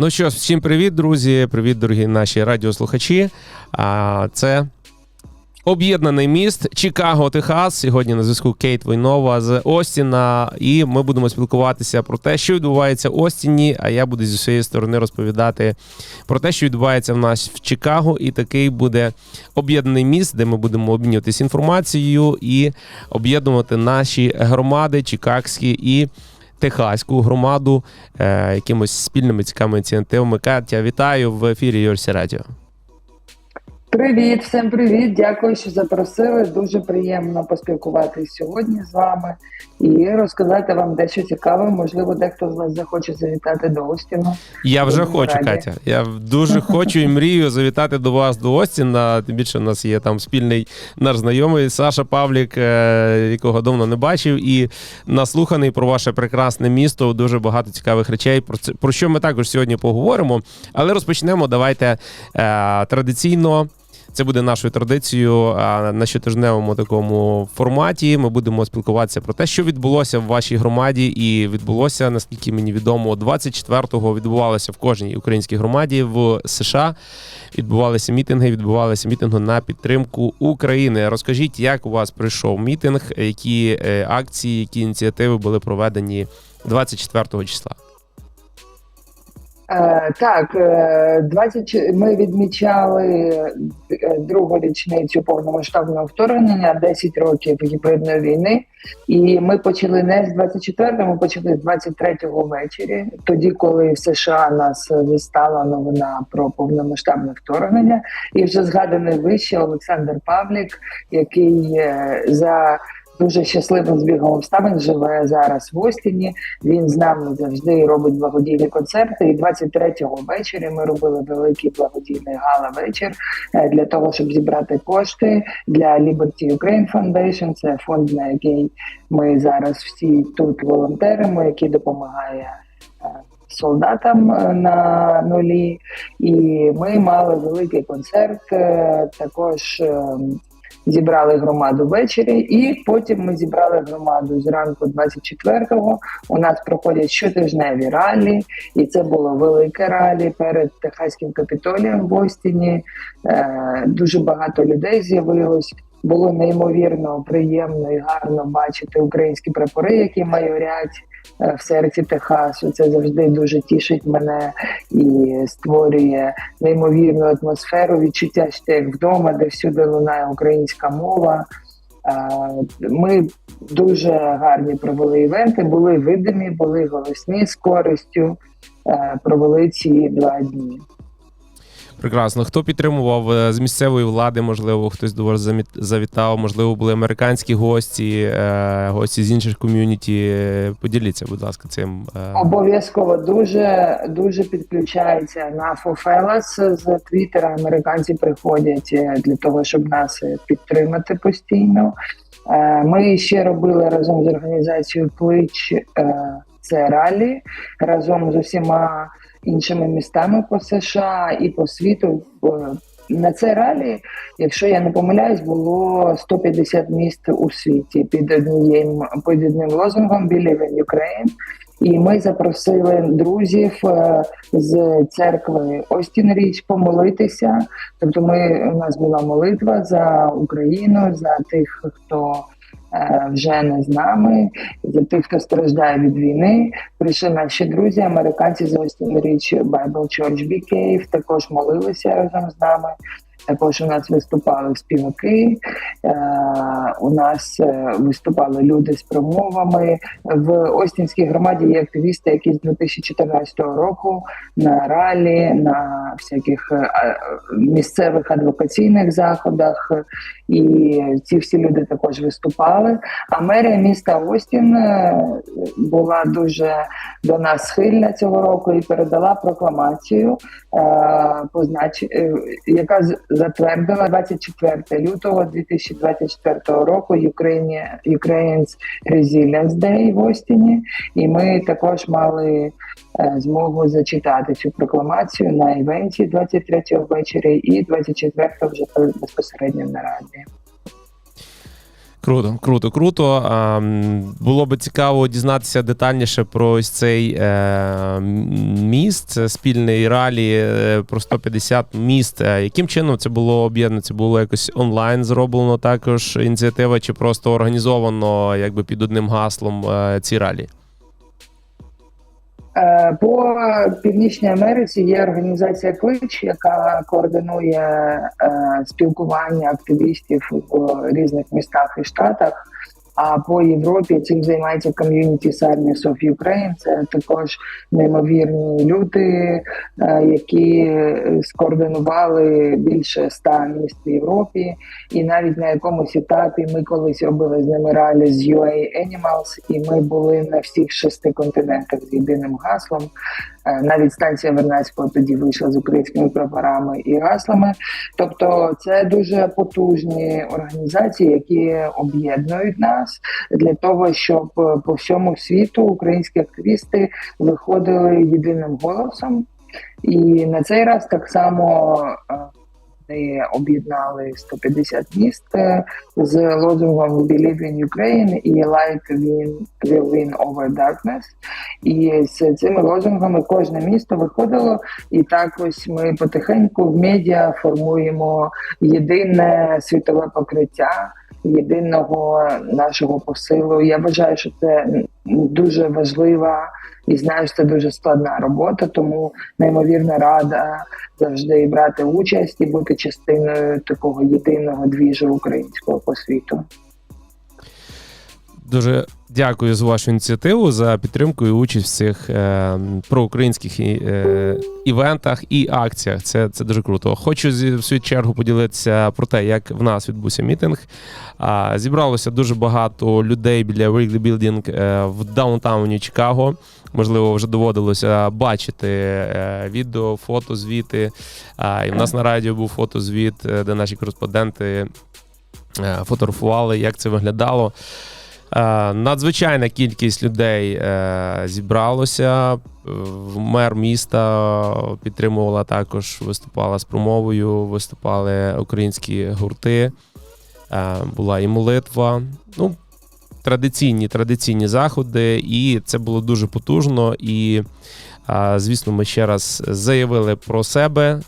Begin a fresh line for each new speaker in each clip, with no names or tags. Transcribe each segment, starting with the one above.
Ну що всім привіт, друзі. Привіт, дорогі наші радіослухачі. А, Це об'єднаний міст Чикаго, Техас. Сьогодні на зв'язку Кейт Войнова з Остіна. І ми будемо спілкуватися про те, що відбувається в Остіні. А я буду зі своєї сторони розповідати про те, що відбувається в нас в Чикаго. І такий буде об'єднаний міст, де ми будемо обмінюватися інформацією і об'єднувати наші громади, чикагські і техаську громаду е, якимось спільними цікавими ініціативами. Катя, вітаю в ефірі Йорсі Радіо.
Привіт, всім привіт! Дякую, що запросили. Дуже приємно поспілкуватися сьогодні з вами і розказати вам дещо цікаве. Можливо, дехто з вас захоче завітати до Остіну.
Я вже
Будемо
хочу,
раді.
Катя. Я дуже хочу і мрію завітати до вас до Остіна. Тим більше у нас є там спільний наш знайомий Саша Павлік, е, якого давно не бачив, і наслуханий про ваше прекрасне місто. Дуже багато цікавих речей. Про це про що ми також сьогодні поговоримо. Але розпочнемо. Давайте е, традиційно. Це буде нашою традицією на щотижневому такому форматі. Ми будемо спілкуватися про те, що відбулося в вашій громаді, і відбулося, наскільки мені відомо, 24-го відбувалося в кожній українській громаді в США. Відбувалися мітинги, відбувалися мітинги на підтримку України. Розкажіть, як у вас пройшов мітинг, які е, акції, які ініціативи були проведені 24 числа?
Е, так, е, 20, ми відмічали е, другу річницю повномасштабного вторгнення, 10 років гібридної війни. І ми почали не з 24-го, ми почали з 23-го ввечері, тоді, коли в США нас застала новина про повномасштабне вторгнення, і вже згаданий вище Олександр Павлік, який е, за дуже щасливим збігом обставин живе зараз в Остіні. Він з нами завжди робить благодійні концерти. І 23-го ввечері ми робили великий благодійний гала вечір е, для того, щоб зібрати кошти для Liberty Ukraine Foundation. Це фонд, на який ми зараз всі тут волонтеримо, який допомагає. е, Солдатам е, на нулі, і ми мали великий концерт. Також ем, зібрали громаду ввечері, і потім ми зібрали громаду зранку 24-го. У нас проходять щотижневі ралі, і це було велике ралі перед Техаським капітолієм в Остіні. Е, дуже багато людей з'явилось. Було неймовірно приємно і гарно бачити українські прапори, які майорять в серці Техасу. Це завжди дуже тішить мене і створює неймовірну атмосферу, відчуття що як вдома, де всюди лунає українська мова. Е, Ми дуже гарні провели івенти, були видимі, були голосні з користю. е, Провели ці два дні.
Прекрасно. Хто підтримував е, з місцевої влади? Можливо, хтось до вас завітав, можливо, були американські гості, е, гості з інших ком'юніті. Поділіться, будь ласка, цим. е.
Обов'язково дуже дуже підключається на Фофелас з Твіттера. Американці приходять для того, щоб нас підтримати постійно. Ми ще робили разом з організацією Клич це ралі разом з усіма іншими містами по США і по світу. На це ралі, якщо я не помиляюсь, було 150 міст у світі під однією під одним лозунгом «Believe in Ukraine». І ми запросили друзів е, з церкви Остін Річ помолитися. Тобто, ми у нас була молитва за Україну, за тих, хто вже не з нами, за тих, хто страждає від війни. Прийшли наші друзі, американці з Остін Річ Bible Church Big Cave, також молилися разом з нами. Також у нас виступали співаки, е, у нас е, виступали люди з промовами. В Остінській громаді є активісти, які з 2014 року на ралі, на всяких е, е, місцевих адвокаційних заходах. І ці всі люди також виступали. А мерія міста Остін е, була дуже до нас схильна цього року і передала прокламацію, е, е, яка затвердила 24 лютого 2024 року Ukraine, Ukraine's Resilience Day в Остіні. І ми також мали змогу зачитати цю прокламацію на івенті 23 ввечері і 24 вже безпосередньо на раді.
Круто, круто, круто. Було би цікаво дізнатися детальніше про ось цей е, міст, спільний ралі е, про 150 міст. Е, Яким чином це було об'єднано? Це було якось онлайн зроблено також ініціатива, чи просто організовано якби під одним гаслом ці ралі?
Е, По Північній Америці є організація Клич, яка координує е, спілкування активістів у різних містах і штатах. А по Європі цим займається Community Service of Ukraine. Це також неймовірні люди, е, які скоординували більше ста міст в Європі. І навіть на якомусь етапі ми колись робили з ними ралі з UA Animals, і ми були на всіх шести континентах з єдиним гаслом. Е, Навіть станція Вернацького тоді вийшла з українськими прапорами і гаслами. Тобто, це дуже потужні організації, які об'єднують нас для того, щоб по всьому світу українські активісти виходили єдиним голосом. І на цей раз так само е, вони об'єднали 150 міст е, з лозунгом «We believe in Ukraine» і «Light will win over darkness». І з цими лозунгами кожне місто виходило, і так ось ми потихеньку в медіа формуємо єдине світове покриття. Єдиного нашого посилу. Я вважаю, що це дуже важлива і знаю, що це дуже складна робота, тому неймовірно рада завжди брати участь і бути частиною такого єдиного двіжу українського по світу.
Дуже дякую за вашу ініціативу, за підтримку і участь в цих е, проукраїнських е, івентах і акціях. Це, це дуже круто. Хочу зі- в свою чергу поділитися про те, як в нас відбувся мітинг. А, зібралося дуже багато людей біля Wrigley Building е, в даунтауні Чикаго. Можливо, вже доводилося бачити е, відео, фото, звіти. І в нас на радіо був фотозвіт, е, де наші кореспонденти е, фотографували, як це виглядало. Е, Надзвичайна кількість людей е, зібралося. Е, Мер міста підтримувала також, виступала з промовою, виступали українські гурти. Була і молитва. Ну, традиційні традиційні заходи, і це було дуже потужно. І, звісно, ми ще раз заявили про себе.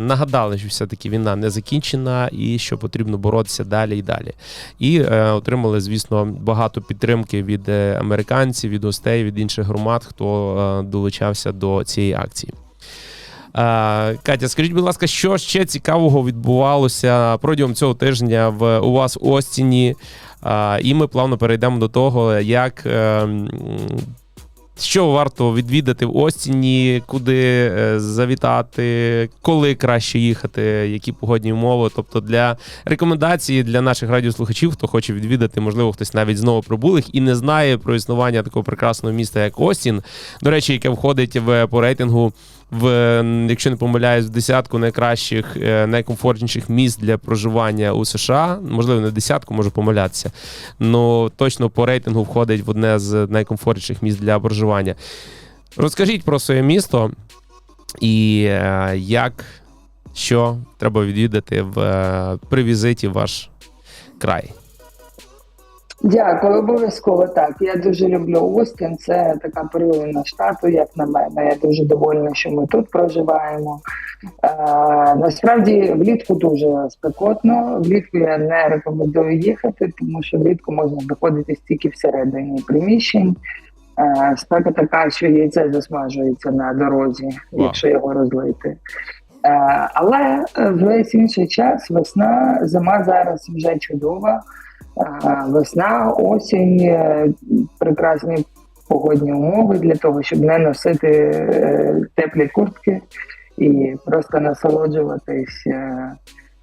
Нагадали, що все-таки війна не закінчена і що потрібно боротися далі і далі. І е, отримали, звісно, багато підтримки від е, американців, від гостей, від інших громад, хто е, долучався до цієї акції. Катя, скажіть, будь ласка, що ще цікавого відбувалося протягом цього тижня в у вас в Остіні? І ми плавно перейдемо до того, як. Е, Що варто відвідати в Остіні, куди е, завітати, коли краще їхати, які погодні умови. Тобто для рекомендації для наших радіослухачів, хто хоче відвідати, можливо, хтось навіть знову прибулих і не знає про існування такого прекрасного міста, як Остін. До речі, яке входить в по рейтингу в, якщо не помиляюсь, в десятку найкращих, е, найкомфортніших міст для проживання у США. Можливо, не десятку, можу помилятися. Ну точно по рейтингу входить в одне з найкомфортніших міст для проживання. Розкажіть про своє місто і е, як, що треба відвідати в, е, при візиті в ваш край.
Дякую, обов'язково так. Я дуже люблю Остін. Це така перлина штату, як на мене. Я дуже довольна, що ми тут проживаємо. Е, насправді влітку дуже спекотно. Влітку я не рекомендую їхати, тому що влітку можна знаходитись тільки всередині приміщень. Е, спека така, що яйце засмажується на дорозі, якщо його розлити. Е, але весь інший час, весна, зима зараз вже чудова. Весна, осінь, е, прекрасні погодні умови для того, щоб не носити е, теплі куртки і просто насолоджуватись е,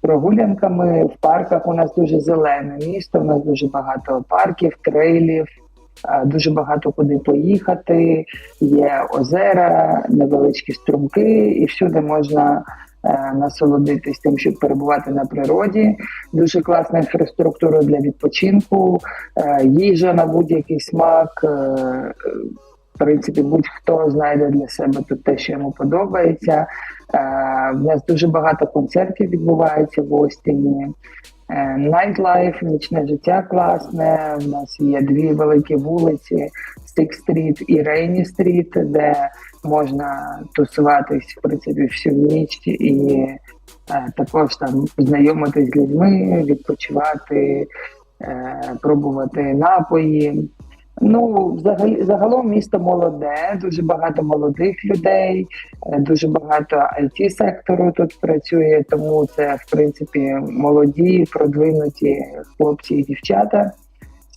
прогулянками. В парках у нас дуже зелене місто, у нас дуже багато парків, трейлів, дуже багато куди поїхати. Є озера, невеличкі струмки, і всюди можна насолодитись тим, щоб перебувати на природі. Дуже класна інфраструктура для відпочинку, е, їжа на будь-який смак. е, е, В принципі, будь-хто знайде для себе тут те, що йому подобається. Е, В нас дуже багато концертів відбувається в Остіні. Найтлайф, нічне життя класне. У нас є дві великі вулиці: Стік-стріт і Рейні Стріт, де можна тусуватись в принципі всю ніч і е, також там знайомитись з людьми, відпочивати, е, пробувати напої. Ну, взагалі, загалом місто молоде, дуже багато молодих людей, е, дуже багато it сектору тут працює, тому це в принципі молоді, продвинуті хлопці і дівчата.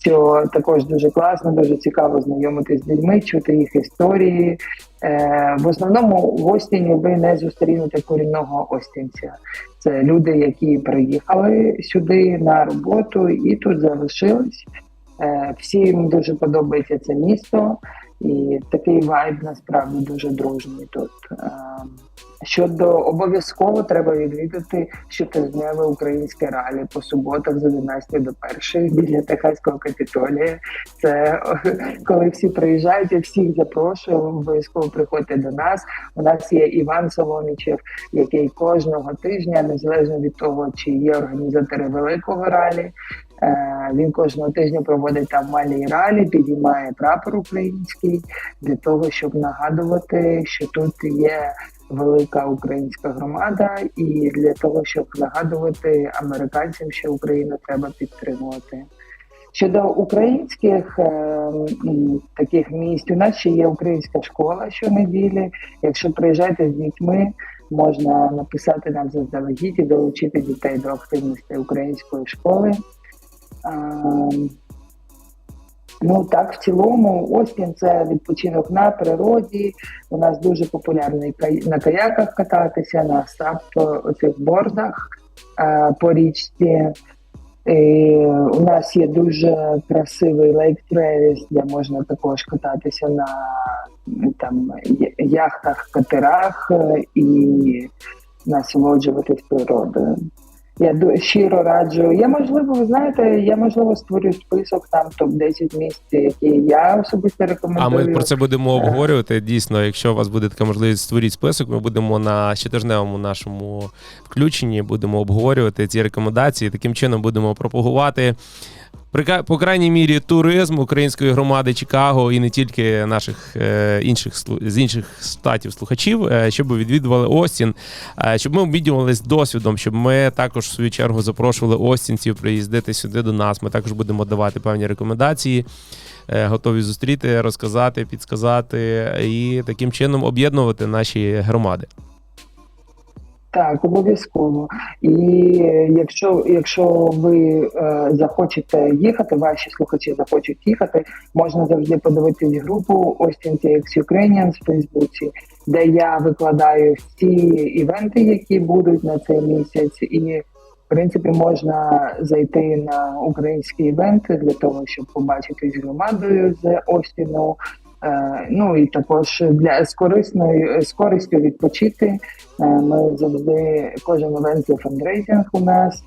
Що також дуже класно, дуже цікаво знайомитись з людьми, чути їх історії. Е, в основному в Остіні ви не зустрінете корінного остінця. Це люди, які приїхали сюди на роботу і тут залишились. Е, Всім дуже подобається це місто, і такий вайб насправді дуже дружній тут. Е, Щодо обов'язково треба відвідати щотижневе українське ралі по суботах з 11 до 1 біля Техаського капітолія. Це коли всі приїжджають, я всіх запрошую, обов'язково приходьте до нас. У нас є Іван Соломічев, який кожного тижня, незалежно від того, чи є організатори великого ралі. Е, Він кожного тижня проводить там малі ралі, підіймає прапор український для того, щоб нагадувати, що тут є велика українська громада, і для того, щоб нагадувати американцям, що Україну треба підтримувати. Щодо українських е, таких місць, у нас ще є українська школа щонеділі. Якщо приїжджаєте з дітьми, можна написати нам заздалегідь і долучити дітей до активності української школи. Ну так, в цілому, Остін це відпочинок на природі. У нас дуже популярний кай- на каяках кататися, на оцих бордах по річці. І у нас є дуже красивий лейк Тревіс, де можна також кататися на там яхтах, катерах е, і насолоджуватись природою. Я щиро раджу. Я можливо, ви знаєте, я можливо створю список там топ 10 місць, які я особисто рекомендую.
А ми про це будемо обговорювати. Дійсно, якщо у вас буде така можливість створіть список, ми будемо на щотижневому нашому включенні будемо обговорювати ці рекомендації. Таким чином будемо пропагувати. Прика- По крайній мірі туризм української громади Чикаго і не тільки наших е, інших з інших штатів слухачів, е, щоб відвідували Остін, е, щоб ми обмінювалися досвідом, щоб ми також в свою чергу запрошували остінців приїздити сюди до нас. Ми також будемо давати певні рекомендації готові зустріти, розказати, підсказати і таким чином об'єднувати наші громади.
Так, обов'язково. І якщо, якщо ви е, захочете їхати, ваші слухачі захочуть їхати, можна завжди подивитись групу Austin TX Ukrainians в Фейсбуці, де я викладаю всі івенти, які будуть на цей місяць, і в принципі можна зайти на українські івенти для того, щоб побачити з громадою з Остіну. Е, Ну і також для з корисною з користю відпочити. Е, Ми завжди кожен івент це фандрейзинг у нас,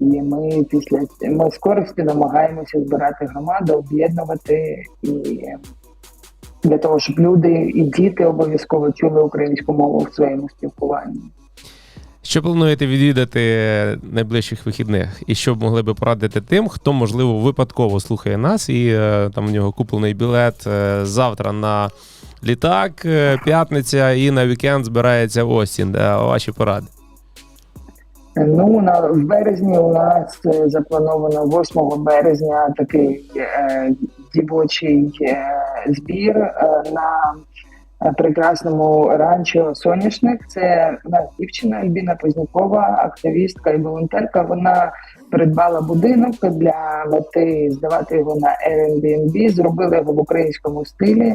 і ми після ми з користю намагаємося збирати громаду, об'єднувати і для того, щоб люди і діти обов'язково чули українську мову в своєму спілкуванні.
Що плануєте відвідати найближчих вихідних? І що б могли би порадити тим, хто можливо випадково слухає нас, і е, там у нього куплений білет е, завтра на літак, е, п'ятниця, і на вікенд збирається Остін. Е, Ваші поради.
Ну на в березні у нас заплановано 8 березня такий е, дівочий е, збір е, на прекрасному ранчо Соняшник. Це у дівчина Альбіна Познякова, активістка і волонтерка. Вона придбала будинок для мети здавати його на Airbnb, Зробили його в українському стилі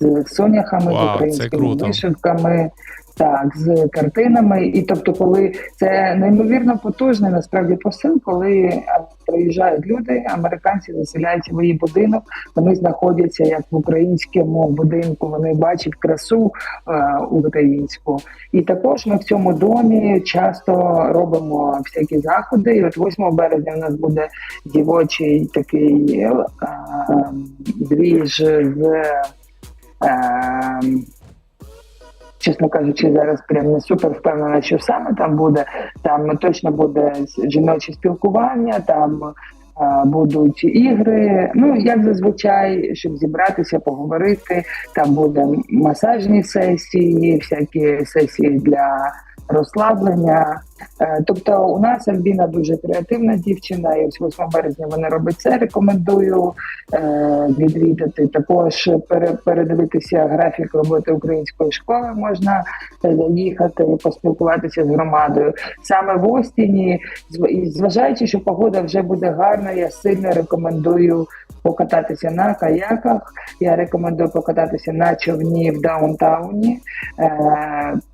з соняхами,
Вау,
з українськими вишивками. Так, з картинами, і тобто, коли це неймовірно потужний насправді посил, коли приїжджають люди, американці заселяються в її будинок, вони знаходяться як в українському будинку, вони бачать красу е, українську. І також ми в цьому домі часто робимо всякі заходи. І от 8 березня у нас буде дівочий такий е, двіж з. Е, чесно кажучи, зараз прям не супер впевнена, що саме там буде. Там точно буде жіноче спілкування, там е, будуть ігри. Ну як зазвичай, щоб зібратися, поговорити. Там буде масажні сесії, всякі сесії для розслаблення. Е, Тобто, у нас Альбіна дуже креативна дівчина, і ось 8 березня вона робить це. Рекомендую е, відвідати. Також передивитися графік роботи української школи. Можна е, заїхати і поспілкуватися з громадою. Саме в Остіні, зважаючи, що погода вже буде гарна, я сильно рекомендую покататися на каяках. Я рекомендую покататися на човні в даунтауні,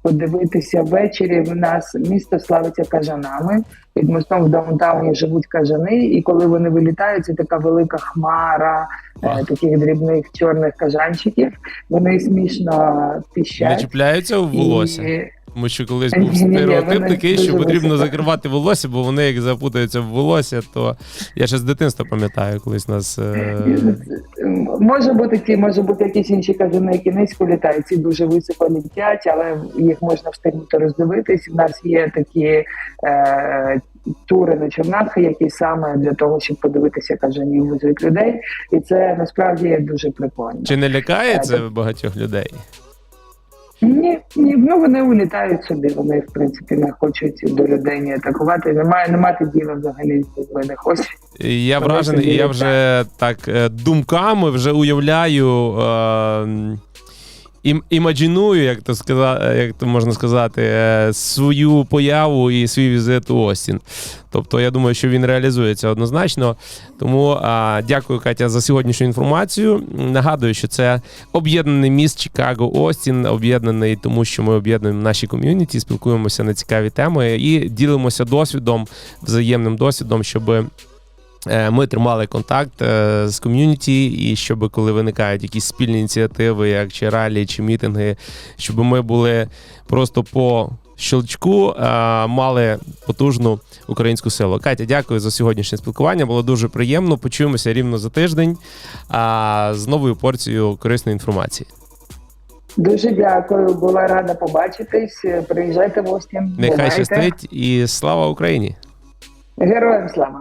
подивитися ввечері. В нас місто славиться кажанами. Під мостом в даунтауні живуть кажани, і коли вони вилітають, це така велика хмара е, таких дрібних чорних кажанчиків. Вони смішно піщать.
чіпляються у волосся.
І...
Тому що колись був стереотип такий, що потрібно закривати волосся, бо вони як запутаються в волосся, то я ще з дитинства пам'ятаю, колись нас. е,
Може бути ті, може бути якісь інші кажани, які низько літають, ці дуже високо літять, але їх можна встигнути роздивитись. У нас є такі е, тури на човнах, які саме для того, щоб подивитися кажанів везуть людей, і це насправді дуже прикольно.
Чи не лякає
Е,
це багатьох людей?
Ні, ні, ну вони улітають собі. Вони в принципі не хочуть до людей ні атакувати. Немає, немає діла взагалі людьми не хочуть.
Я вражений, я вже так е, думками вже уявляю. Е, ім, імаджиную, як то сказати, як то можна сказати, е, свою появу і свій візит у Остін. Тобто, я думаю, що він реалізується однозначно. Тому а, дякую, Катя, за сьогоднішню інформацію. Нагадую, що це об'єднаний міст Чикаго Остін, об'єднаний, тому що ми об'єднуємо наші ком'юніті, спілкуємося на цікаві теми і ділимося досвідом, взаємним досвідом, щоб ми тримали контакт е, з ком'юніті, і щоб коли виникають якісь спільні ініціативи, як чи ралі, чи мітинги, щоб ми були просто по щелчку, е, мали потужну українську силу. Катя, дякую за сьогоднішнє спілкування. Було дуже приємно. Почуємося рівно за тиждень з новою порцією корисної інформації.
Дуже дякую. Була рада побачитись. Приїжджайте в Остін.
Нехай щастить і слава Україні!
Героям слава!